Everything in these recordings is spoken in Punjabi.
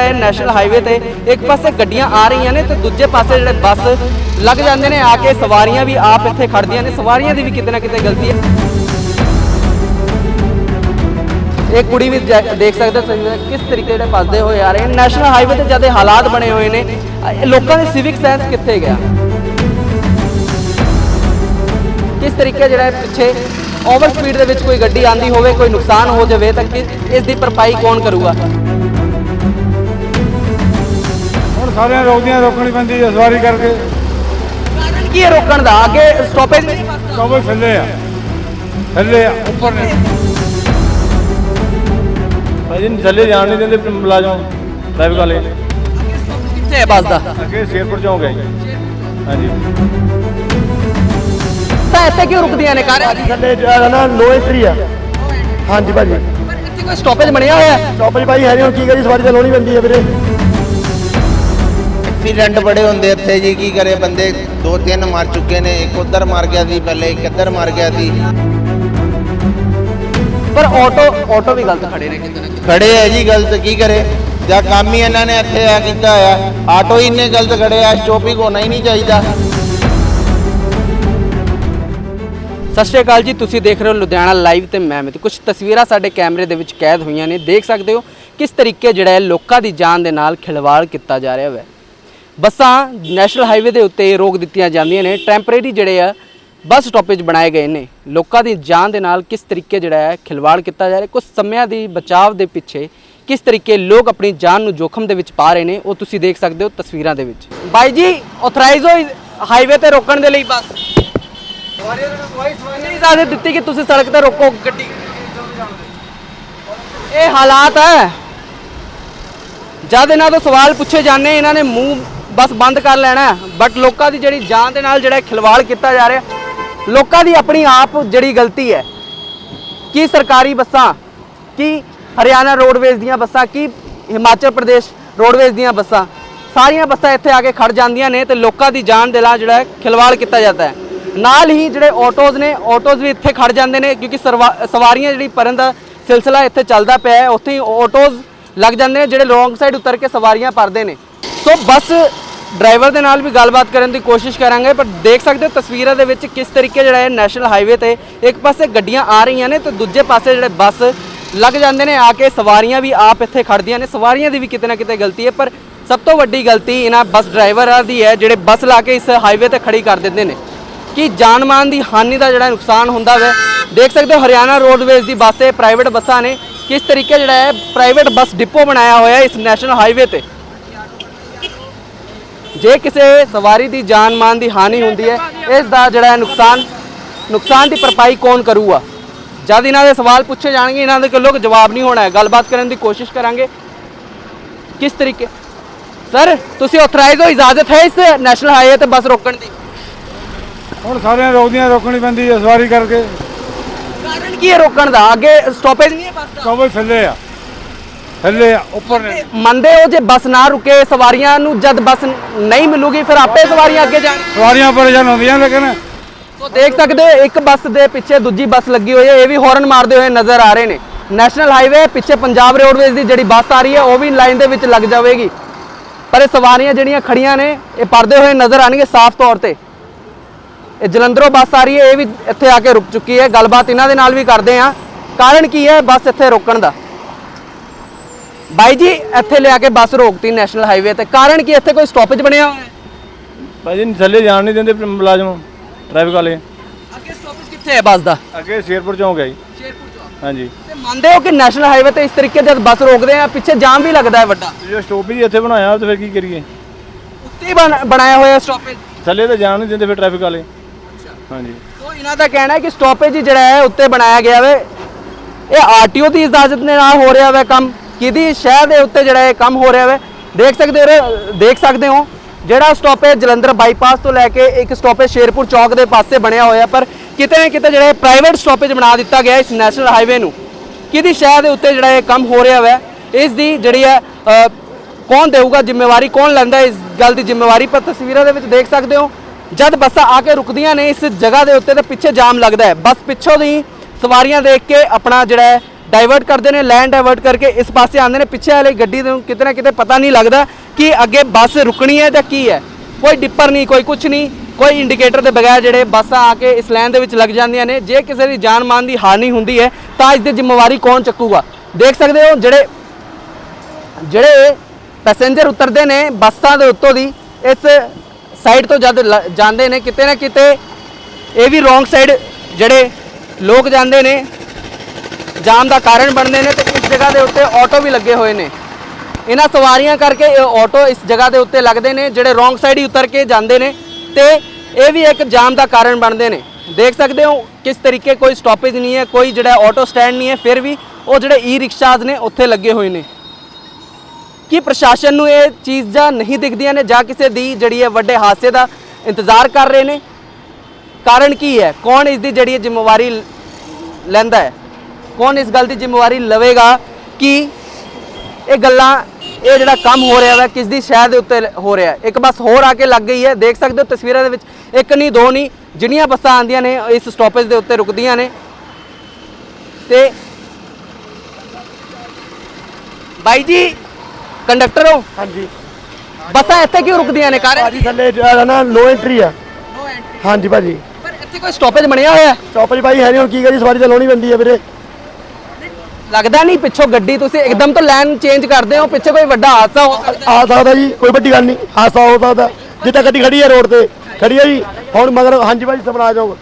ਜਿਹੜਾ ਹੈ ਨੈਸ਼ਨਲ ਹਾਈਵੇ ਤੇ ਇੱਕ ਪਾਸੇ ਗੱਡੀਆਂ ਆ ਰਹੀਆਂ ਨੇ ਤੇ ਦੂਜੇ ਪਾਸੇ ਜਿਹੜੇ ਬੱਸ ਲੱਗ ਜਾਂਦੇ ਨੇ, ਆ ਕੇ ਸਵਾਰੀਆਂ ਵੀ ਆਪ ਇੱਥੇ ਖੜਦੀਆਂ ਨੇ। ਸਵਾਰੀਆਂ ਦੀ ਵੀ ਕਿਤੇ ਨਾ ਕਿਤੇ ਗਲਤੀ ਹੈ। ਇਹ ਕੁੜੀ ਵੀ ਦੇਖ ਸਕਦੇ ਹੋ ਕਿਸ ਤਰੀਕੇ ਜਿਹੜੇ ਫਸਦੇ ਹੋਏ ਆ ਰਹੇ ਨੇ। ਨੈਸ਼ਨਲ ਹਾਈਵੇ ਤੇ ਜਦ ਇਹ ਹਾਲਾਤ ਬਣੇ ਹੋਏ ਨੇ। ਲੋਕਾਂ ਦੇ ਸਿਵਿਕ ਸੈਂਸ ਕਿੱਥੇ ਗਿਆ? ਕਿਸ ਤਰੀਕੇ ਜਿਹੜਾ ਪਿੱਛੇ ਓਵਰ ਸਪੀਡ ਦੇ ਵਿੱਚ ਕੋਈ ਗੱਡੀ ਆਂਦੀ ਹੋਵੇ, ਕੋਈ ਨੁਕਸਾਨ ਹੋ ਜਾਵੇ, ਤਾਂ ਇਸ ਦੀ ਭਰਪਾਈ ਕੌਣ ਕਰੂਗਾ? ਸਾਰਿਆਂ ਰੋਕਦੀਆਂ ਰੋਕਣੀ ਪੈਂਦੀ ਹੈ ਸਵਾਰੀ ਕਰਕੇ। ਕਾਰਨ ਕੀ ਹੈ ਰੋਕਣ ਦਾ? ਅੱਗੇ ਸਟਾਪੇਜ ਨਹੀਂ ਕਬਲ ਥੱਲੇ ਆ। ਥੱਲੇ ਆ ਉੱਪਰ ਨੇ। ਭਾਈ ਜੀ ਥੱਲੇ ਜਾਣ ਨਹੀਂ ਦਿੰਦੇ ਮੁਲਾਜ਼ਮ ਟ੍ਰੈਫਿਕ ਵਾਲੇ। ਕਿੱਥੇ ਹੈ ਬੱਸ ਦਾ? ਅੱਗੇ ਸ਼ੇਰਪੁਰ ਚੌਂਕ ਹੈ ਜੀ। ਹਾਂਜੀ। ਤਾਂ ਇੱਥੇ ਕਿਉਂ ਰੁਕਦੀਆਂ ਨੇ ਕਾਰਨ ਥੱਲੇ ਜਿਹੜਾ ਨਾ ਨੋ ਐਂਟਰੀ ਆ। ਹਾਂਜੀ ਭਾਜੀ। ਪਰ ਇੱਥੇ ਕੋਈ ਸਟਾਪੇਜ ਬਣਿਆ ਹੋਇਆ ਹੈ? ਸਟਾਪੇਜ ਭਾਈ ਹੈ ਨਹੀਂ ਹੁਣ ਕੀ ਕਰੀ ਸਵਾਰੀ ਤਾਂ ਲਾਉਣੀ ਪੈਂਦੀ ਹੈ ਵੀਰੇ। ਐਕਸੀਡੈਂਟ ਬੜੇ ਹੁੰਦੇ ਇੱਥੇ ਜੀ ਕੀ ਕਰੇ ਬੰਦੇ? ਦੋ ਤਿੰਨ ਮਰ ਚੁੱਕੇ ਨੇ ਇੱਕ ਉਧਰ ਮਰ ਗਿਆ ਸੀ ਪਹਿਲੇ ਇੱਕ ਇੱਧਰ ਮਰ ਗਿਆ ਸੀ। ਪਰ ਆਟੋ ਆਟੋ ਵੀ ਗਲਤ ਖੜੇ ਨੇ ਕਿਤੇ ਨਾ ਕਿਤੇ। ਖੜੇ ਹੈ ਜੀ ਗਲਤ ਕੀ ਕਰੇ? ਜਾਂ ਕੰਮ ਹੀ ਇਹਨਾਂ ਨੇ ਇੱਥੇ ਆ ਕੀਤਾ ਆ ਆਟੋ ਹੀ ਇੰਨੇ ਗਲਤ ਖੜੇ ਆ ਸਟੋਪਿੰਗ ਹੋਣਾ ਹੀ ਨਹੀਂ ਚਾਹੀਦਾ। ਸਤਿ ਸ਼੍ਰੀ ਅਕਾਲ ਜੀ ਤੁਸੀਂ ਦੇਖ ਰਹੇ ਹੋ ਲੁਧਿਆਣਾ ਲਾਈਵ ਤੇ ਮੈਂ ਮਿਤ ਕੁਝ ਤਸਵੀਰਾਂ ਸਾਡੇ ਕੈਮਰੇ ਦੇ ਵਿੱਚ ਕੈਦ ਹੋਈਆਂ ਨੇ। ਦੇਖ ਸਕਦੇ ਹੋ ਕਿਸ ਤਰੀਕੇ ਜਿਹੜਾ ਹੈ ਲੋਕਾਂ ਦੀ ਜਾਨ ਦੇ ਨਾਲ ਖਿਲਵਾੜ ਕੀਤਾ ਜਾ ਰਿਹਾ ਹੈ ਬੱਸਾਂ ਨੈਸ਼ਨਲ ਹਾਈਵੇ ਦੇ ਉੱਤੇ ਰੋਕ ਦਿੱਤੀਆਂ ਜਾਂਦੀਆਂ ਨੇ। ਟੈਂਪਰੇਰੀ ਜਿਹੜੇ ਆ, ਬੱਸ ਸਟਾਪੇਜ ਬਣਾਏ ਗਏ ਨੇ। ਲੋਕਾਂ ਦੀ ਜਾਨ ਦੇ ਨਾਲ ਕਿਸ ਤਰੀਕੇ ਜਿਹੜਾ ਹੈ ਖਿਲਵਾੜ ਕੀਤਾ ਜਾ ਰਿਹਾ? ਕੁਝ ਸਮਿਆਂ ਦੀ ਬਚਾਵ ਦੇ ਪਿੱਛੇ ਕਿਸ ਤਰੀਕੇ ਲੋਕ ਆਪਣੀ ਜਾਨ ਨੂੰ ਜੋਖਮ ਦੇ ਵਿੱਚ ਪਾ ਰਹੇ ਨੇ, ਉਹ ਤੁਸੀਂ ਦੇਖ ਸਕਦੇ ਹੋ ਤਸਵੀਰਾਂ ਦੇ ਵਿੱਚ। ਬਾਈ ਜੀ ਆਥੋਰਾਈਜ਼ ਹੋ ਹਾਈਵੇ ਤੇ ਰੋਕਣ ਦੇ ਲਈ ਬੱਸ। ਨਹੀਂ ਇਜਾਜ਼ਤ ਦਿੱਤੀ ਕਿ ਤੁਸੀਂ ਸੜਕ ਤੇ ਰੋਕੋ ਗੱਡੀ। ਇਹ ਹਾਲਾਤ ਹੈ। ਜਦ ਇਹਨਾਂ ਤੋਂ ਸਵਾਲ ਪੁੱਛੇ ਜਾਂਦੇ, ਇਹਨਾਂ ਨੇ ਮੂੰਹ ਬਸ ਬੰਦ ਕਰ ਲੈਣਾ ਬਟ ਲੋਕਾਂ ਦੀ ਜਿਹੜੀ ਜਾਨ ਦੇ ਨਾਲ ਜਿਹੜਾ ਖਿਲਵਾੜ ਕੀਤਾ ਜਾ ਰਿਹਾ ਲੋਕਾਂ ਦੀ ਆਪਣੀ ਆਪ ਜਿਹੜੀ ਗਲਤੀ ਹੈ, ਕੀ ਸਰਕਾਰੀ ਬੱਸਾਂ, ਕੀ ਹਰਿਆਣਾ ਰੋਡਵੇਜ਼ ਦੀਆਂ ਬੱਸਾਂ, ਕੀ ਹਿਮਾਚਲ ਪ੍ਰਦੇਸ਼ ਰੋਡਵੇਜ਼ ਦੀਆਂ ਬੱਸਾਂ, ਸਾਰੀਆਂ ਬੱਸਾਂ ਇੱਥੇ ਆ ਕੇ ਖੜ ਜਾਂਦੀਆਂ ਨੇ ਤੇ ਲੋਕਾਂ ਦੀ ਜਾਨ ਦੇ ਨਾਲ ਜਿਹੜਾ ਖਿਲਵਾੜ ਕੀਤਾ ਜਾਂਦਾ ਹੈ। ਨਾਲ ਹੀ ਜਿਹੜੇ ਆਟੋਜ਼ ਨੇ, ਆਟੋਜ਼ ਵੀ ਇੱਥੇ ਖੜ ਜਾਂਦੇ ਨੇ ਕਿਉਂਕਿ ਸਰਵਾ- ਸਵਾਰੀਆਂ ਜਿਹੜੀ ਭਰਨ ਦਾ ਸਿਲਸਿਲਾ ਇੱਥੇ ਚੱਲਦਾ ਪਿਆ ਹੈ, ਉੱਥੇ ਹੀ ਆਟੋਜ਼ ਲੱਗ ਜਾਂਦੇ ਨੇ ਜਿਹੜੇ ਰੋਂਗ ਸਾਈਡ ਉਤਰ ਕੇ ਸਵਾਰੀਆਂ ਭਰਦੇ ਨੇ। ਸੋ ਬੱਸ ਡਰਾਈਵਰ ਦੇ ਨਾਲ ਵੀ ਗੱਲਬਾਤ ਕਰਨ ਦੀ ਕੋਸ਼ਿਸ਼ ਕਰਾਂਗੇ, ਪਰ ਦੇਖ ਸਕਦੇ ਹੋ ਤਸਵੀਰਾਂ ਦੇ ਵਿੱਚ ਕਿਸ ਤਰੀਕੇ ਜਿਹੜਾ ਹੈ ਨੈਸ਼ਨਲ ਹਾਈਵੇ ਤੇ ਇੱਕ ਪਾਸੇ ਗੱਡੀਆਂ ਆ ਰਹੀਆਂ ਨੇ ਤੇ ਦੂਜੇ ਪਾਸੇ ਜਿਹੜੇ ਬੱਸ ਲੱਗ ਜਾਂਦੇ ਨੇ, ਆ ਕੇ ਸਵਾਰੀਆਂ ਵੀ ਆਪ ਇੱਥੇ ਖੜਦੀਆਂ ਨੇ। ਸਵਾਰੀਆਂ ਦੀ ਵੀ ਕਿਤੇ ਨਾ ਕਿਤੇ ਗਲਤੀ ਹੈ, ਪਰ ਸਭ ਤੋਂ ਵੱਡੀ ਗਲਤੀ ਇਹਨਾਂ ਬੱਸ ਡਰਾਈਵਰਾਂ ਦੀ ਹੈ, ਜਿਹੜੇ ਬੱਸ ਲਾ ਕੇ ਇਸ ਹਾਈਵੇ ਤੇ ਖੜੀ ਕਰ ਦਿੰਦੇ ਨੇ। ਕਿ ਜਾਨ ਮਾਨ ਦੀ ਹਾਨੀ ਦਾ ਜਿਹੜਾ ਨੁਕਸਾਨ ਹੁੰਦਾ ਹੈ ਦੇਖ ਸਕਦੇ ਹੋ ਹਰਿਆਣਾ ਰੋਡਵੇਜ਼ ਦੀ ਬੱਸ ਹੈ ਪ੍ਰਾਈਵੇਟ ਬੱਸਾਂ ਨੇ। ਕਿਸ ਤਰੀਕੇ ਜਿਹੜਾ ਹੈ ਪ੍ਰਾਈਵੇਟ ਬੱਸ ਡਿਪੋ ਬਣਾਇਆ ਹੋਇਆ ਇਸ ਨੈਸ਼ਨਲ ਹਾਈਵੇ ਤੇ? ਜੇ ਕਿਸੇ ਸਵਾਰੀ ਦੀ ਜਾਨ ਮਾਨ ਦੀ ਹਾਨੀ ਹੁੰਦੀ ਹੈ ਇਸ ਦਾ ਜਿਹੜਾ ਨੁਕਸਾਨ ਨੁਕਸਾਨ ਦੀ ਭਰਪਾਈ ਕੌਣ ਕਰੂਗਾ? ਜਦ ਇਹਨਾਂ ਦੇ ਸਵਾਲ ਪੁੱਛੇ ਜਾਣਗੇ ਇਹਨਾਂ ਦੇ ਕੋਲੋਂ ਜਵਾਬ ਨਹੀਂ ਹੋਣਾ ਹੈ। ਗੱਲਬਾਤ ਕਰਨ ਦੀ ਕੋਸ਼ਿਸ਼ ਕਰਾਂਗੇ। ਕਿਸ ਤਰੀਕੇ? ਸਰ ਤੁਸੀਂ ਆਥੋਰਾਈਜ਼ ਹੋ? ਇਜਾਜ਼ਤ ਹੈ ਇਸ ਨੈਸ਼ਨਲ ਹਾਈਵੇ ਤੇ ਬੱਸ ਰੋਕਣ ਦੀ? ਹੁਣ ਸਾਰਿਆਂ ਰੋਕਦੀਆਂ ਰੋਕਣੀ ਪੈਂਦੀ ਹੈ ਸਵਾਰੀ ਕਰਕੇ। ਕਾਰਨ ਕੀ ਹੈ ਰੋਕਣ ਦਾ? ਅੱਗੇ ਸਟਾਪੇਜ ਨਹੀਂ ਹੈ ਬੱਸ ਦਾ? ਕਬਲ ਥੱਲੇ ਆ। ਥੱਲੇ ਉੱਪਰ ਨੇ ਮੰਨਦੇ ਹੋ ਜੇ ਬੱਸ ਨਾ ਰੁਕੇ ਸਵਾਰੀਆਂ ਨੂੰ ਜਦ ਬੱਸ ਨਹੀਂ ਮਿਲੂਗੀ ਫਿਰ ਆਪੇ ਸਵਾਰੀਆਂ ਅੱਗੇ ਜਾਣ। ਸਵਾਰੀਆਂ ਪਰੇਸ਼ਾਨ ਹੁੰਦੀਆਂ ਲੇਕਿਨ ਸੋ ਦੇਖ ਸਕਦੇ ਹੋ ਇੱਕ ਬੱਸ ਦੇ ਪਿੱਛੇ ਦੂਜੀ ਬੱਸ ਲੱਗੀ ਹੋਈ ਹੈ ਇਹ ਵੀ ਹਾਰਨ ਮਾਰਦੇ ਹੋਏ ਨਜ਼ਰ ਆ ਰਹੇ ਨੇ। ਨੈਸ਼ਨਲ ਹਾਈਵੇ ਪਿੱਛੇ ਪੰਜਾਬ ਰੋਡਵੇਜ਼ ਦੀ ਜਿਹੜੀ ਬੱਸ ਆ ਰਹੀ ਹੈ ਉਹ ਵੀ ਲਾਈਨ ਦੇ ਵਿੱਚ ਲੱਗ ਜਾਵੇਗੀ। ਪਰ ਇਹ ਸਵਾਰੀਆਂ ਜਿਹੜੀਆਂ ਖੜੀਆਂ ਨੇ ਇਹ ਪਰਦੇ ਹੋਏ ਨਜ਼ਰ ਆਣਗੇ ਸਾਫ਼ ਤੌਰ ਤੇ। ਇਹ ਜਲੰਧਰੋਂ ਬੱਸ ਆ ਰਹੀ ਹੈ ਇਹ ਵੀ ਇੱਥੇ ਆ ਕੇ ਰੁਕ ਚੁੱਕੀ ਹੈ। ਗੱਲਬਾਤ ਇਹਨਾਂ ਦੇ ਨਾਲ ਵੀ ਕਰਦੇ ਆ ਕਾਰਨ ਕੀ ਹੈ ਬੱਸ ਇੱਥੇ ਰੋਕਣ ਦਾ? ਬਾਈ ਜੀ ਇੱਥੇ ਲਿਆ ਕੇ ਬੱਸ ਰੋਕਤੀ ਨੈਸ਼ਨਲ ਹਾਈਵੇ ਤੇ। ਕਾਰਨ ਕੀ ਇੱਥੇ ਕੋਈ ਸਟਾਪੇਜ ਬਣਿਆ ਹੋਇਆ ਹੈ? ਭਾਈ ਜੀ ਥੱਲੇ ਜਾਣ ਨਹੀਂ ਦਿੰਦੇ ਮੁਲਾਜ਼ਮ ਟ੍ਰੈਫਿਕ ਵਾਲੇ। ਅੱਗੇ ਸਟਾਪੇਜ ਕਿੱਥੇ ਹੈ ਬੱਸ ਦਾ? ਅੱਗੇ ਸ਼ੇਰਪੁਰ ਚੌਂਕ ਹੈ ਜੀ। ਸ਼ੇਰਪੁਰ ਚੌਕ। ਹਾਂਜੀ। ਤੇ ਮੰਨਦੇ ਹੋ ਕਿ ਨੈਸ਼ਨਲ ਹਾਈਵੇ ਤੇ ਇਸ ਤਰੀਕੇ ਜਦ ਬੱਸ ਰੋਕਦੇ ਆ? ਪਿੱਛੇ ਜਾਮ ਵੀ ਲੱਗਦਾ ਹੈ ਵੱਡਾ। ਜੇ ਸਟੋਪ ਹੀ ਇੱਥੇ ਬਣਾਇਆ ਤਾਂ ਫਿਰ ਕੀ ਕਰੀਏ? ਉੱਤੇ ਹੀ ਬਣ- ਬਣਾਇਆ ਹੋਇਆ ਸਟਾਪੇਜ ਥੱਲੇ ਤਾਂ ਜਾਣ ਨਹੀਂ ਦਿੰਦੇ ਫਿਰ ਟ੍ਰੈਫਿਕ ਵਾਲੇ। ਹਾਂਜੀ। ਸੋ ਇਹਨਾਂ ਦਾ ਕਹਿਣਾ ਹੈ ਕਿ ਸਟਾਪੇਜ ਜਿਹੜਾ ਹੈ ਉੱਤੇ ਬਣਾਇਆ ਗਿਆ ਵੇ। ਇਹ ਆਰਟੀਓ ਦੀ ਇਜਾਜ਼ਤ ਦੇ ਨਾਲ ਹੋ ਰਿਹਾ ਵੇ ਕੰਮ। ਕਿਹਦੀ ਸ਼ਹਿਰ ਦੇ ਉੱਤੇ ਜਿਹੜਾ ਇਹ ਕੰਮ ਹੋ ਰਿਹਾ ਵੇ? ਦੇਖ ਸਕਦੇ ਹੋ, ਦੇਖ ਸਕਦੇ ਹੋ, ਜਿਹੜਾ ਸਟਾਪੇਜ ਜਲੰਧਰ ਬਾਈਪਾਸ ਤੋਂ ਲੈ ਕੇ ਇੱਕ ਸਟਾਪੇਜ ਸ਼ੇਰਪੁਰ ਚੌਕ ਦੇ ਪਾਸੇ ਬਣਿਆ ਹੋਇਆ, ਪਰ ਕਿਤੇ ਨਾ ਕਿਤੇ ਜਿਹੜਾ ਪ੍ਰਾਈਵੇਟ ਸਟਾਪੇਜ ਬਣਾ ਦਿੱਤਾ ਗਿਆ ਇਸ ਨੈਸ਼ਨਲ ਹਾਈਵੇ ਨੂੰ। ਕਿਹਦੀ ਸ਼ਹਿਰ ਦੇ ਉੱਤੇ ਜਿਹੜਾ ਇਹ ਕੰਮ ਹੋ ਰਿਹਾ ਵੇ? ਇਸ ਦੀ ਜਿਹੜੀ ਹੈ ਕੌਣ ਦੇਊਗਾ ਜ਼ਿੰਮੇਵਾਰੀ, ਕੌਣ ਲੈਂਦਾ ਇਸ ਗੱਲ ਦੀ ਜ਼ਿੰਮੇਵਾਰੀ? ਪਰ ਤਸਵੀਰਾਂ ਦੇ ਵਿੱਚ ਦੇਖ ਸਕਦੇ ਹੋ, ਜਦ ਬੱਸਾਂ ਆ ਕੇ ਰੁਕਦੀਆਂ ਨੇ, ਇਸ ਜਗ੍ਹਾ ਦੇ ਉੱਤੇ ਤਾਂ ਪਿੱਛੇ ਜਾਮ ਲੱਗਦਾ ਹੈ। ਬਸ ਪਿੱਛੋਂ ਦੀ ਸਵਾਰੀਆਂ ਦੇਖ ਕੇ ਆਪਣਾ ਜਿਹੜਾ ਡਾਈਵਰਟ ਕਰਦੇ ਨੇ ਲਾਈਨ ਡਾਈਵਰਟ ਕਰਕੇ ਇਸ ਪਾਸੇ ਆਉਂਦੇ ਨੇ, ਪਿੱਛੇ ਵਾਲੀ ਗੱਡੀ ਨੂੰ ਕਿਤੇ ਨਾ ਕਿਤੇ ਪਤਾ ਨਹੀਂ ਲੱਗਦਾ ਕਿ ਅੱਗੇ ਬੱਸ ਰੁਕਣੀ ਹੈ ਜਾਂ ਕੀ ਹੈ। ਕੋਈ ਡਿੱਪਰ ਨਹੀਂ, ਕੋਈ ਕੁਝ ਨਹੀਂ, ਕੋਈ ਇੰਡੀਕੇਟਰ ਦੇ ਬਗੈਰ ਜਿਹੜੇ ਬੱਸਾਂ ਆ ਕੇ ਇਸ ਲਾਈਨ ਦੇ ਵਿੱਚ ਲੱਗ ਜਾਂਦੀਆਂ ਨੇ, ਜੇ ਕਿਸੇ ਦੀ ਜਾਨ ਮਾਨ ਦੀ ਹਾਨੀ ਹੁੰਦੀ ਹੈ, ਤਾਂ ਇਸ ਦੀ ਜ਼ਿੰਮੇਵਾਰੀ ਕੌਣ ਚੱਕੂਗਾ? ਦੇਖ ਸਕਦੇ ਹੋ, ਜਿਹੜੇ ਜਿਹੜੇ ਪੈਸੇਂਜਰ ਉਤਰਦੇ ਨੇ ਬੱਸਾਂ ਦੇ ਉੱਤੋਂ ਦੀ, ਇਸ ਸਾਈਡ ਤੋਂ ਜਦ ਲ- ਜਾਂਦੇ ਨੇ, ਕਿਤੇ ਨਾ ਕਿਤੇ ਇਹ ਵੀ ਰੋਂਗ ਸਾਈਡ ਜਿਹੜੇ ਲੋਕ ਜਾਂਦੇ ਨੇ ਜਾਮ ਦਾ ਕਾਰਨ ਬਣਦੇ ਨੇ ਤੇ ਇਸ ਜਗ੍ਹਾ ਦੇ ਉੱਤੇ ਆਟੋ ਵੀ ਲੱਗੇ ਹੋਏ ਨੇ। ਇਹਨਾਂ ਸਵਾਰੀਆਂ ਕਰਕੇ ਇਹ ਆਟੋ ਇਸ ਜਗ੍ਹਾ ਦੇ ਉੱਤੇ ਲੱਗਦੇ ਨੇ, ਜਿਹੜੇ ਰੋਂਗ ਸਾਈਡ ਹੀ ਉਤਰ ਕੇ ਜਾਂਦੇ ਨੇ ਤੇ ਇਹ ਵੀ ਇੱਕ ਜਾਮ ਦਾ ਕਾਰਨ ਬਣਦੇ ਨੇ। ਦੇਖ ਸਕਦੇ ਹੋ ਕਿਸ ਤਰੀਕੇ ਕੋਈ ਸਟਾਪੇਜ ਨਹੀਂ ਹੈ, ਕੋਈ ਜਿਹੜਾ ਆਟੋ ਸਟੈਂਡ ਨਹੀਂ ਹੈ, ਫਿਰ ਵੀ ਉਹ ਜਿਹੜੇ ਈ ਰਿਕਸ਼ਾਜ਼ ਨੇ, ਉੱਥੇ ਲੱਗੇ ਹੋਏ ਨੇ। ਕੀ ਪ੍ਰਸ਼ਾਸਨ ਨੂੰ ਇਹ ਚੀਜ਼ਾਂ ਨਹੀਂ ਦਿਖਦੀਆਂ ਨੇ, ਜਾਂ ਕਿਸੇ ਦੀ ਜਿਹੜੀ ਹੈ ਵੱਡੇ ਹਾਦਸੇ ਦਾ ਇੰਤਜ਼ਾਰ ਕਰ ਰਹੇ ਨੇ? ਕਾਰਨ ਕੀ ਹੈ? ਕੌਣ ਇਸ ਦੀ ਜਿਹੜੀ ਜ਼ਿੰਮੇਵਾਰੀ ਲੈਂਦਾ ਹੈ? ਕੌਣ ਇਸ ਗੱਲ ਦੀ ਜ਼ਿੰਮੇਵਾਰੀ ਲਵੇਗਾ ਕਿ ਇਹ ਗੱਲਾਂ ਇਹ ਜਿਹੜਾ ਕੰਮ ਹੋ ਰਿਹਾ ਹੈ ਕਿਸ ਦੀ ਸ਼ਹਿਰ ਦੇ ਉੱਤੇ ਲ- ਹੋ ਰਿਹਾ ਹੈ। ਇੱਕ ਬੱਸ ਹੋਰ ਆ ਕੇ ਲੱਗ ਗਈ ਹੈ। ਦੇਖ ਸਕਦੇ ਹੋ ਤਸਵੀਰਾਂ ਦੇ ਵਿੱਚ ਇੱਕ ਨਹੀਂ ਦੋ ਨਹੀਂ ਜਿੰਨੀਆਂ ਬੱਸਾਂ ਆਉਂਦੀਆਂ ਨੇ ਇਸ ਸਟਾਪੇਜ ਦੇ ਉੱਤੇ ਰੁਕਦੀਆਂ ਨੇ। ਤੇ ਬਾਈ ਜੀ ਕੰਡਕਟਰ ਹੋ? ਹਾਂਜੀ। ਬੱਸਾਂ ਇੱਥੇ ਕਿਉਂ ਰੁਕਦੀਆਂ ਨੇ? ਕਾਰਨ ਭਾਜੀ ਥੱਲੇ ਜਿਹੜਾ ਨਾ ਨੋ ਐਂਟਰੀ ਆ। ਹਾਂਜੀ ਭਾਜੀ। ਪਰ ਇੱਥੇ ਕੋਈ ਸਟਾਪੇਜ ਬਣਿਆ ਹੋਇਆ ਹੈ? ਸਟਾਪੇਜ ਭਾਈ ਹੈ ਨਹੀਂ ਹੁਣ ਕੀ ਕਰੀ ਸਵਾਰੀ ਤਾਂ ਲਾਉਣੀ ਪੈਂਦੀ ਆ ਵੀਰੇ। ਲੱਗਦਾ ਨਹੀਂ ਪਿੱਛੋਂ ਗੱਡੀ ਤੁਸੀਂ ਇੱਕਦਮ ਤੋਂ ਲਾਈਨ ਚੇਂਜ ਕਰਦੇ ਹੋ ਪਿੱਛੇ ਕੋਈ ਵੱਡਾ ਹਾਦਸਾ ਹੋ ਸਕਦਾ? ਆ ਸਕਦਾ ਜੀ ਕੋਈ ਵੱਡੀ ਗੱਲ ਨਹੀਂ ਹਾਸਾ ਹੋ ਸਕਦਾ। ਜਿੱਥੇ ਗੱਡੀ ਖੜੀ ਹੈ ਰੋਡ ਤੇ ਖੜੀ ਹੈ ਜੀ। ਹੁਣ ਮਗਰ ਹਾਂਜੀ ਭਾਜੀ ਸਮਰਾ ਜਾਓ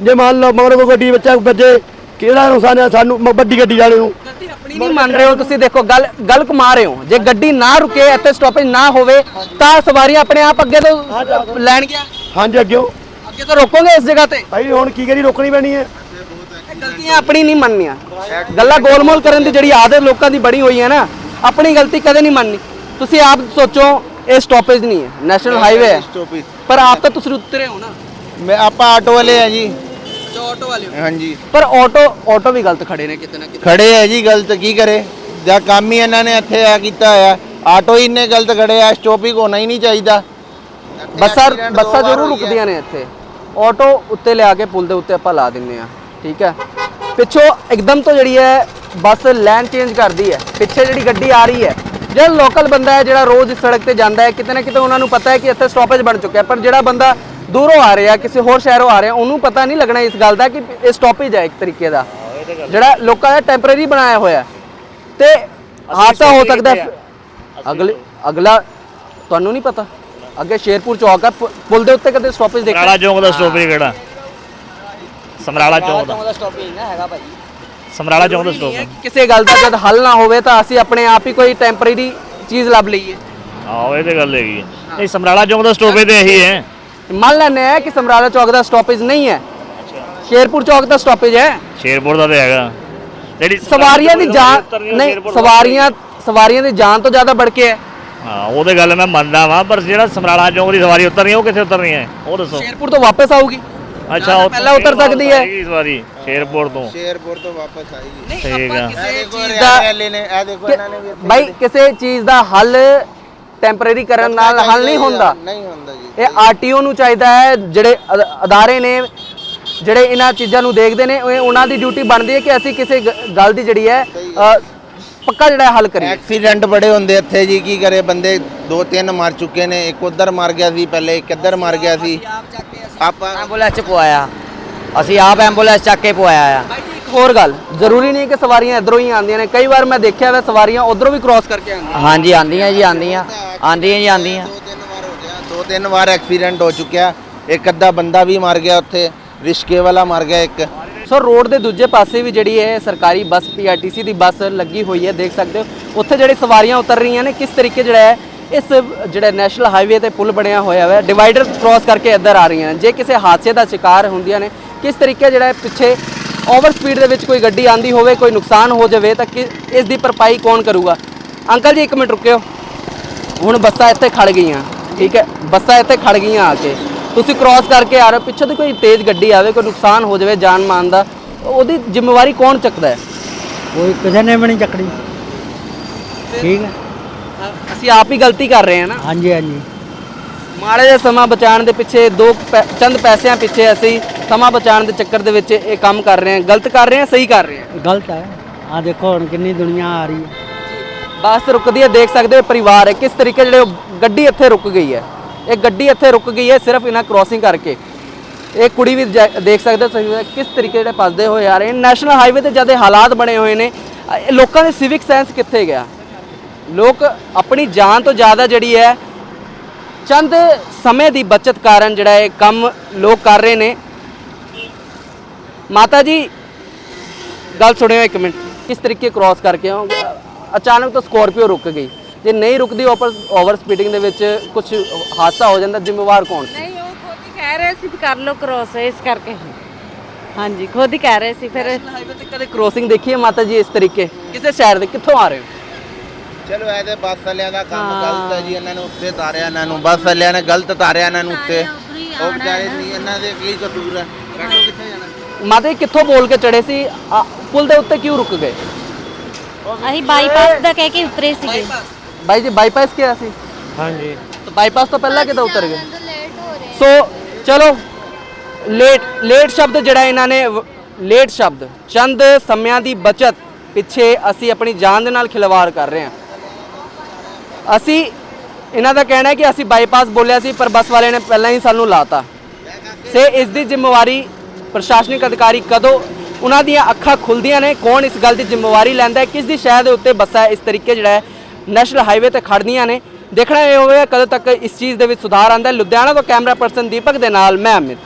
ਜੇ ਮੰਨ ਲਓ ਮਗਰ ਕੋਈ ਗੱਡੀ ਬੱਚਾ ਵੱਜੇ ਕਿਹੜਾ ਨੁਕਸਾਨ ਹੈ ਸਾਨੂੰ ਮ- ਵੱਡੀ ਗੱਡੀ ਵਾਲੇ ਨੂੰ? ਗਲਤੀ ਆਪਣੀ ਨਹੀਂ ਮੰਨ ਰਹੇ ਹੋ ਤੁਸੀਂ ਦੇਖੋ ਗੱਲ ਗੱਲ ਕਮਾ ਰਹੇ ਹੋ। ਜੇ ਗੱਡੀ ਨਾ ਰੁਕੇ ਇੱਥੇ ਸਟਾਪੇਜ ਨਾ ਹੋਵੇ ਤਾਂ ਸਵਾਰੀਆਂ ਆਪਣੇ ਆਪ ਅੱਗੇ ਤੋਂ ਲੈਣ ਗਿਆ? ਹਾਂਜੀ ਅੱਗੇ ਅੱਗੇ ਤੋਂ ਰੋਕੋਗੇ ਇਸ ਜਗ੍ਹਾ ਤੇ? ਭਾਈ ਹੁਣ ਕੀ ਕਰੀ ਰੋਕਣੀ ਪੈਣੀ ਹੈ। ਗਲਤੀਆਂ ਆਪਣੀ ਨਹੀਂ ਮੰਨਣੀਆਂ। ਗੱਲਾਂ ਗੋਲਮੋਲ ਕਰਨ ਦੀ ਜਿਹੜੀ ਆਦਤ ਲੋਕਾਂ ਦੀ ਬਣੀ ਹੋਈ ਹੈ ਨਾ ਆਪਣੀ ਗਲਤੀ ਕਦੇ ਨਹੀਂ ਮੰਨਣੀ। ਤੁਸੀਂ ਆਪ ਸੋਚੋ ਇਹ ਸਟਾਪੇਜ ਨਹੀਂ ਹੈ। ਨੈਸ਼ਨਲ ਹਾਈਵੇ ਹੈ ਪਰ ਆਪ ਤਾਂ ਤੁਸੀਂ ਉਤਰੇ ਹੋ ਨਾ। ਮੈਂ ਆਪਾਂ ਆਟੋ ਵਾਲੇ ਆ ਜੀ। ਜੋ ਆਟੋ ਵਾਲੇ ਹੋ। ਹਾਂਜੀ। ਪਰ ਆਟੋ ਆਟੋ ਵੀ ਗਲਤ ਖੜੇ ਨੇ ਕਿਤੇ ਨਾ ਕਿਤੇ। ਖੜੇ ਆ ਜੀ ਗਲਤ ਕੀ ਕਰੇ? ਜਾਂ ਕੰਮ ਹੀ ਇਹਨਾਂ ਨੇ ਇੱਥੇ ਆ ਕੀਤਾ ਹੋਇਆ। ਆਟੋ ਹੀ ਇੰਨੇ ਗਲਤ ਖੜੇ ਆ ਸਟੋਪਿੰਗ ਹੋਣਾ ਹੀ ਨਹੀਂ ਚਾਹੀਦਾ। ਬੱਸਾਂ ਬੱਸਾਂ ਜ਼ਰੂਰ ਹੈ। ਰੁਕਦੀਆਂ ਨੇ ਇੱਥੇ। ਆਟੋ ਉੱਤੇ ਲਿਆ ਕੇ ਪੁਲ ਦੇ ਉੱਤੇ ਆਪਾਂ ਲਾ ਦਿੰਨੇ ਆ। ਠੀਕ ਹੈ? ਪਿੱਛੋਂ ਇੱਕਦਮ ਤੋਂ ਜਿਹੜੀ ਹੈ ਬੱਸ ਲਾਈਨ ਚੇਂਜ ਕਰਦੀ ਹੈ। ਪਿੱਛੇ ਜਿਹੜੀ ਗੱਡੀ ਆ ਰਹੀ ਹੈ ਜਿਹੜਾ ਲੋਕਲ ਬੰਦਾ ਹੈ ਜਿਹੜਾ ਰੋਜ਼ ਇਸ ਸੜਕ ਤੇ ਜਾਂਦਾ ਹੈ ਕਿਤੇ ਨਾ ਕਿਤੇ ਉਹਨਾਂ ਨੂੰ ਪਤਾ ਹੈ ਕਿ ਇੱਥੇ ਸਟਾਪੇਜ ਬਣ ਚੁੱਕਿਆ ਪਰ ਜਿਹੜਾ ਬੰਦਾ ਦੂਰੋਂ ਆ ਰਿਹਾ ਕਿਸੇ ਹੋਰ ਸ਼ਹਿਰੋਂ ਆ ਰਿਹਾ ਉਹਨੂੰ ਪਤਾ ਨਹੀਂ ਲੱਗਣਾ ਇਸ ਗੱਲ ਦਾ ਕਿ ਇਹ ਸਟਾਪੇਜ ਹੈ ਇੱਕ ਤਰੀਕੇ ਦਾ। ਜਿਹੜਾ ਲੋਕਾਂ ਦਾ ਟੈਂਪਰੇਰੀ ਬਣਾਇਆ ਹੋਇਆ। ਤੇ ਹਾਦਸਾ ਹੋ ਸਕਦਾ ਹੈ। ਅਗਲੇ ਅਗਲਾ ਤੁਹਾਨੂੰ ਨਹੀਂ ਪਤਾ? ਅੱਗੇ ਸ਼ੇਰਪੁਰ ਚੌਕ ਆ ਪੁਲ ਦੇ ਉੱਤੇ ਕਦੇ ਸਟਾਪੇਜ ਦੇਖਿਆ? ਚੌਂਕ ਦਾ ਸਟਾਪੇਜ ਕਿਹੜਾ? ਸਮਰਾਲਾ ਚੌਂਕ ਦਾ। ਦਾ ਸਟਾਪੇਜ ਨਾ ਹੈਗਾ ਭਾਈ ਸਮਰਾਲਾ ਚੌਂਕ ਦਾ ਇਹ ਹੈ ਸਟਾਪੇਜ ਕਿ ਕਿਸੇ ਗੱਲ ਦਾ ਜਦ ਹੱਲ ਨਾ ਹੋਵੇ ਤਾਂ ਅਸੀਂ ਆਪਣੇ ਆਪ ਹੀ ਕੋਈ ਟੈਂਪਰੇਰੀ ਚੀਜ਼ ਲੱਭ ਲਈਏ। ਆਹੋ ਇਹ ਤੇ ਗੱਲ ਹੈਗੀ ਹੈ। ਨਹੀਂ ਸਮਰਾਲਾ ਚੌਂਕ ਦਾ ਸਟਾਪੇਜ ਤੇ ਇਹੀ ਹੈ। ਮੰਨ ਲੈਂਦੇ ਆ ਕਿ ਸਮਰਾਲਾ ਚੌਕ ਦਾ ਸਟਾਪੇਜ ਨਹੀਂ ਹੈ। ਸ਼ੇਰਪੁਰ ਚੌਕ ਦਾ ਸਟਾਪੇਜ ਹੈ। ਸ਼ੇਰਪੁਰ ਦਾ ਤੇ ਹੈਗਾ। ਜਿਹੜੀ ਸਵਾਰੀਆਂ ਦੀ ਜਾਨ ਨਹੀਂ ਸਵਾਰੀਆਂ ਸਵਾਰੀਆਂ ਦੀ ਜਾਨ ਤੋਂ ਜ਼ਿਆਦਾ ਬੜ ਕੇ ਹੈ। ਹਾਂ ਉਹ ਤੇ ਗੱਲ ਮੈਂ ਮੰਨਦਾ ਵਾਂ ਪਰ ਜਿਹੜਾ ਸਮਰਾਲਾ ਚੌਂਕ ਦੀ ਸਵਾਰੀ ਉਤਰਨੀ ਉਹ ਕਿੱਥੇ ਉਤਰਨੀ ਹੈ? ਉਹ ਦੱਸੋ। ਸ਼ੇਰਪੁਰ ਤੋਂ ਵਾਪਸ ਆਊਗੀ। ਅੱਛਾ ਉਹ ਪਹਿਲਾਂ ਉਤਰ ਸਕਦੀ ਹੈ। ਆਏਗੀ ਸਵਾਰੀ ਸ਼ੇਰਪੁਰ ਤੋਂ। ਸ਼ੇਰਪੁਰ ਤੋਂ ਵਾਪਸ ਆਏਗੀ ਨਹੀਂ ਠੀਕ ਆ। ਕਿਸੇ ਇਹ ਦੇਖੋ ਚੀਜ਼ ਦਾ ਰੈਲੀ ਨੇ ਇਹ ਦੇਖੋ ਇਹਨਾਂ ਨੇ ਵੀ ਇੱਥੇ ਬਾਈ ਕਿਸੇ ਚੀਜ਼ ਦਾ ਹੱਲ ਟੈਂਪਰੇਰੀ ਕਰਨ ਨਾਲ ਹੱਲ ਨਹੀਂ ਹੁੰਦਾ। ਨਹੀਂ ਹੁੰਦਾ ਜੀ। ਇਹ ਆਰਟੀਓ ਨੂੰ ਚਾਹੀਦਾ ਹੈ ਜਿਹੜੇ ਅਦ- ਅਦਾਰੇ ਨੇ ਜਿਹੜੇ ਇਹਨਾਂ ਚੀਜ਼ਾਂ ਨੂੰ ਦੇਖਦੇ ਨੇ ਉਹ- ਉਹਨਾਂ ਦੀ ਡਿਊਟੀ ਬਣਦੀ ਹੈ ਕਿ ਅਸੀਂ ਕਿਸੇ ਗ- ਗੱਲ ਦੀ ਜਿਹੜੀ ਹੈ ਅ, ਪੱਕਾ ਜਿਹੜਾ ਹੈ ਹੱਲ ਕਰੀਏ। ਐਕਸੀਡੈਂਟ ਬੜੇ ਹੁੰਦੇ ਇੱਥੇ ਜੀ ਕੀ ਕਰੇ ਬੰਦੇ ਦੋ ਤਿੰਨ ਮਾਰ ਚੁੱਕੇ ਨੇ ਇੱਕ ਉਧਰ ਮਾਰ ਗਿਆ ਸੀ ਪਹਿਲੇ ਇੱਕ ਇੱਧਰ ਮਾਰ ਗਿਆ ਸੀ। ਆਪਾਂ ਐਂਬੂਲੈਂਸ ਚ ਪਵਾਇਆ। ਅਸੀਂ ਆਪ ਐਂਬੂਲੈਂਸ ਚੱਕ ਕੇ ਪਵਾਇਆ ਆ। ਬਾਈ ਜੀ ਇੱਕ ਹੋਰ ਗੱਲ ਜ਼ਰੂਰੀ ਨਹੀਂ ਕਿ ਸਵਾਰੀਆਂ ਇਧਰੋਂ ਹੀ ਆਉਂਦੀਆਂ ਨੇ। ਕਈ ਵਾਰ ਮੈਂ ਦੇਖਿਆ ਵਾ ਸਵਾਰੀਆਂ ਉਧਰੋਂ ਵੀ ਕ੍ਰਾਸ ਕਰਕੇ ਆਉਂਦੀਆਂ ਹਾਂਜੀ ਆਂਦੀਆਂ ਜੀ ਆਂਦੀਆਂ ਆਂਦੀਆਂ ਜੀ ਆਂਦੀਆਂ ਦੋ ਤਿੰਨ ਵਾਰ ਹੋ ਗਿਆ ਦੋ ਤਿੰਨ ਵਾਰ ਐਕਸੀਡੈਂਟ ਹੋ ਚੁੱਕਿਆ। ਇੱਕ ਅੱਧਾ ਬੰਦਾ ਵੀ ਮਰ ਗਿਆ ਉੱਥੇ ਰਿਸ਼ਕੇ ਵਾਲਾ ਮਰ ਗਿਆ ਇੱਕ। ਸੋ ਰੋਡ ਦੇ ਦੂਜੇ ਪਾਸੇ ਵੀ ਜਿਹੜੀ ਹੈ ਸਰਕਾਰੀ ਬੱਸ ਪੀਆਰਟੀਸੀ ਦੀ ਬੱਸ ਲੱਗੀ ਹੋਈ ਹੈ ਦੇਖ ਸਕਦੇ ਹੋ। ਉੱਥੇ ਜਿਹੜੇ ਸਵਾਰੀਆਂ ਉਤਰ ਰਹੀਆਂ ਨੇ ਕਿਸ ਤਰੀਕੇ ਜਿਹੜਾ ਹੈ ਇਸ, ਜਿਹੜਾ ਨੈਸ਼ਨਲ ਹਾਈਵੇ ਤੇ ਪੁਲ ਬਣਿਆ ਹੋਇਆ ਹੈ ਡਿਵਾਈਡਰ ਕ੍ਰਾਸ ਕਰਕੇ ਇੱਧਰ ਆ ਰਹੀਆਂ ਜੇ ਕਿਸੇ ਹਾਦਸੇ ਦਾ ਸ਼ਿਕਾਰ ਹੁੰਦੀਆਂ ਨੇ, ਕਿਸ ਤਰੀਕੇ ਜਿਹੜਾ ਪਿੱਛੇ ਓਵਰ ਸਪੀਡ ਦੇ ਵਿੱਚ ਕੋਈ ਗੱਡੀ ਆਂਦੀ ਹੋਵੇ, ਕੋਈ ਨੁਕਸਾਨ ਹੋ ਜਾਵੇ, ਤਾਂ ਕਿ ਇਸ ਦੀ ਭਰਪਾਈ ਕੌਣ ਕਰੂਗਾ? ਅੰਕਲ ਜੀ, ਇੱਕ ਮਿੰਟ ਰੁਕਿਓ। ਹੁਣ ਬੱਸਾਂ ਇੱਥੇ ਖੜ ਗਈਆਂ, ਠੀਕ ਹੈ? ਬੱਸਾਂ ਇੱਥੇ ਖੜ ਗਈਆਂ ਆ ਕੇ। ਤੁਸੀਂ ਕ੍ਰਾਸ ਕਰਕੇ ਆ ਰਹੇ ਹੋ, ਪਿੱਛੋਂ ਤੋਂ ਕੋਈ ਤੇਜ਼ ਗੱਡੀ ਆਵੇ, ਕੋਈ ਨੁਕਸਾਨ ਹੋ ਜਾਵੇ ਜਾਨ ਮਾਨ ਦਾ, ਉਹਦੀ ਜ਼ਿੰਮੇਵਾਰੀ ਕੌਣ ਚੱਕਦਾ ਹੈ? ਕੋਈ ਕਿਸੇ ਨੇ ਵੀ ਨਹੀਂ ਚੱਕਣੀ। ਠੀਕ ਹੈ। ਅਸੀਂ ਆਪ ਹੀ ਗਲਤੀ ਕਰ ਰਹੇ ਹਾਂ ਨਾ? ਹਾਂਜੀ ਹਾਂਜੀ। ਮਾੜੇ ਜਿਹਾ ਸਮਾਂ ਬਚਾਉਣ ਦੇ ਪਿੱਛੇ ਦੋ ਪੈ- ਚੰਦ ਪੈਸਿਆਂ ਪਿੱਛੇ ਅਸੀਂ ਸਮਾਂ ਬਚਾਉਣ ਦੇ ਚੱਕਰ ਦੇ ਵਿੱਚ ਇਹ ਕੰਮ ਕਰ ਰਹੇ ਹਾਂ। ਗਲਤ ਕਰ ਰਹੇ ਹਾਂ ਸਹੀ ਕਰ ਰਹੇ ਹਾਂ? ਗਲਤ ਹੈ। ਆ ਦੇਖੋ ਹੁਣ ਕਿੰਨੀ ਦੁਨੀਆ ਆ ਰਹੀ ਹੈ। ਬੱਸ ਰੁਕਦੀ ਹੈ ਦੇਖ ਸਕਦੇ ਹੋ ਪਰਿਵਾਰ ਹੈ। ਕਿਸ ਤਰੀਕੇ ਜਿਹੜੇ ਉਹ ਗੱਡੀ ਇੱਥੇ ਰੁਕ ਗਈ ਹੈ। ਇਹ ਗੱਡੀ ਇੱਥੇ ਰੁਕ ਗਈ ਹੈ ਸਿਰਫ ਇਹਨਾਂ ਕ੍ਰੋਸਿੰਗ ਕਰਕੇ। ਇਹ ਕੁੜੀ ਵੀ ਜਾ- ਦੇਖ ਸਕਦੇ ਹੋ ਤੁਸੀਂ ਕਿਸ ਤਰੀਕੇ ਜਿਹੜੇ ਭੱਜਦੇ ਹੋਏ ਆ ਰਹੇ ਨੇ। ਨੈਸ਼ਨਲ ਹਾਈਵੇ ਤੇ ਜਦ ਇਹ ਹਾਲਾਤ ਬਣੇ ਹੋਏ ਨੇ। ਅ, ਇਹ ਲੋਕਾਂ ਦੇ ਸਿਵਿਕ ਸੈਂਸ ਕਿੱਥੇ ਗਿਆ? ਲੋਕ ਆਪਣੀ ਜਾਨ ਤੋਂ ਜ਼ਿਆਦਾ ਜਿਹੜੀ ਹੈ ਚੰਦ ਸਮੇਂ ਦੀ ਬਚਤ ਕਾਰਨ ਜਿਹੜਾ ਇਹ ਕੰਮ ਲੋਕ ਕਰ ਰਹੇ ਨੇ। ਮਾਤਾ ਜੀ ਗੱਲ ਸੁਣਿਓ ਇੱਕ ਮਿੰਟ। ਕਿਸ ਤਰੀਕੇ ਕ੍ਰਾਸ ਕਰਕੇ ਆਓ? ਅਚਾਨਕ ਤੋਂ ਸਕੋਰਪੀਓ ਰੁਕ ਗਈ। ਜੇ ਨਹੀਂ ਰੁਕਦੀ ਓਵਰ ਓਵਰ ਸਪੀਡਿੰਗ ਦੇ ਵਿੱਚ ਕੁਝ ਹਾਦਸਾ ਹੋ ਜਾਂਦਾ ਜ਼ਿੰਮੇਵਾਰ ਕੌਣ ਨਹੀਂ ਉਹ ਖੁਦ ਹੀ ਕਹਿ ਰਹੇ ਸੀ ਕਰ ਲਓ ਕ੍ਰੋਸ ਇਸ ਕਰਕੇ। ਹਾਂਜੀ ਖੁਦ ਹੀ ਕਹਿ ਰਹੇ ਸੀ ਫਿਰ ਹਾਈਵੇ ਤੇ ਕਦੇ ਕ੍ਰੋਸਿੰਗ ਦੇਖੀ ਹੈ ਮਾਤਾ ਜੀ ਇਸ ਤਰੀਕੇ? ਕਿਸੇ ਸ਼ਹਿਰ ਦੇ ਕਿੱਥੋਂ ਆ ਰਹੇ ਹੋ? ਚਲੋ ਇਹ ਤੇ ਬੱਸ ਵਾਲਿਆਂ ਦਾ ਕੰਮ ਗਲਤ ਹੈ ਜੀ ਇਹਨਾਂ ਨੂੰ ਉੱਤੇ ਤਾਰਿਆ ਇਹਨਾਂ ਨੂੰ ਬੱਸ ਵਾਲਿਆਂ ਨੇ ਗਲਤ ਤਾਰਿਆ ਇਹਨਾਂ ਨੂੰ ਉੱਤੇ। ਉਹ ਵਿਚਾਰੇ ਸੀ ਇਹਨਾਂ ਦੇ ਕੀ ਕਸੂਰ ਹੈ? ਕੱਢੋ ਕਿੱਥੇ ਜਾਣਾ? ਮਾਤਾ ਕਿੱਥੋਂ ਬੋਲ ਕੇ ਚੜੇ ਸੀ? ਪੁਲ ਦੇ ਉੱਤੇ ਕਿਉਂ ਰੁਕ ਗਏ? ਅਸੀਂ ਬਾਈਪਾਸ ਦਾ ਕਹਿ ਕੇ ਉਤਰੇ ਸੀਗੇ। ਬਾਈ ਜੀ ਬਾਈਪਾਸ ਕਿਹਾ ਸੀ? ਹਾਂਜੀ। ਤਾਂ ਬਾਈਪਾਸ ਤੋਂ ਪਹਿਲਾਂ ਕਿੱਦਾਂ ਉਤਰ ਗਏ? ਸੋ ਚਲੋ ਲੇਟ ਲੇਟ ਸ਼ਬਦ ਜਿਹੜਾ ਇਹਨਾਂ ਨੇ ਲੇਟ ਸ਼ਬਦ ਚੰਦ ਸਮਿਆਂ ਦੀ ਬਚਤ ਪਿੱਛੇ ਅਸੀਂ ਆਪਣੀ ਜਾਨ ਦੇ ਨਾਲ ਖਿਲਵਾੜ ਕਰ ਰਹੇ ਹਾਂ। ਅਸੀਂ ਇਹਨਾਂ ਦਾ ਕਹਿਣਾ ਹੈ ਕਿ ਅਸੀਂ ਬਾਈਪਾਸ ਬੋਲਿਆ ਸੀ, ਪਰ ਬੱਸ ਵਾਲਿਆਂ ਨੇ ਪਹਿਲਾਂ ਹੀ ਸਾਨੂੰ ਲਾਤਾ। ਸੇ ਇਸ ਦੀ ਜ਼ਿੰਮੇਵਾਰੀ ਪ੍ਰਸ਼ਾਸਨਿਕ ਅਧਿਕਾਰੀ ਕਦੋਂ ਉਹਨਾਂ ਦੀਆਂ ਅੱਖਾਂ ਖੁੱਲਦੀਆਂ ਨੇ, ਕੌਣ ਇਸ ਗੱਲ ਦੀ ਜ਼ਿੰਮੇਵਾਰੀ ਲੈਂਦਾ ਹੈ, ਕਿਸ ਦੀ ਸ਼ਹਿਰ ਦੇ ਉੱਤੇ ਬੱਸਾਂ ਇਸ ਤਰੀਕੇ ਜਿਹੜਾ ਹੈ, ਨੈਸ਼ਨਲ ਹਾਈਵੇ ਤੇ ਖੜਦੀਆਂ ਨੇ। ਦੇਖਣਾ ਇਹ ਹੋਵੇਗਾ ਕਦੋਂ ਤੱਕ ਇਸ ਚੀਜ਼ ਦੇ ਵਿੱਚ ਸੁਧਾਰ ਆਉਂਦਾ ਲੁਧਿਆਣਾ ਤੋਂ ਕੈਮਰਾ ਪਰਸਨ ਦੀਪਕ ਦੇ ਨਾਲ, ਮੈਂ ਅਮਿਤ।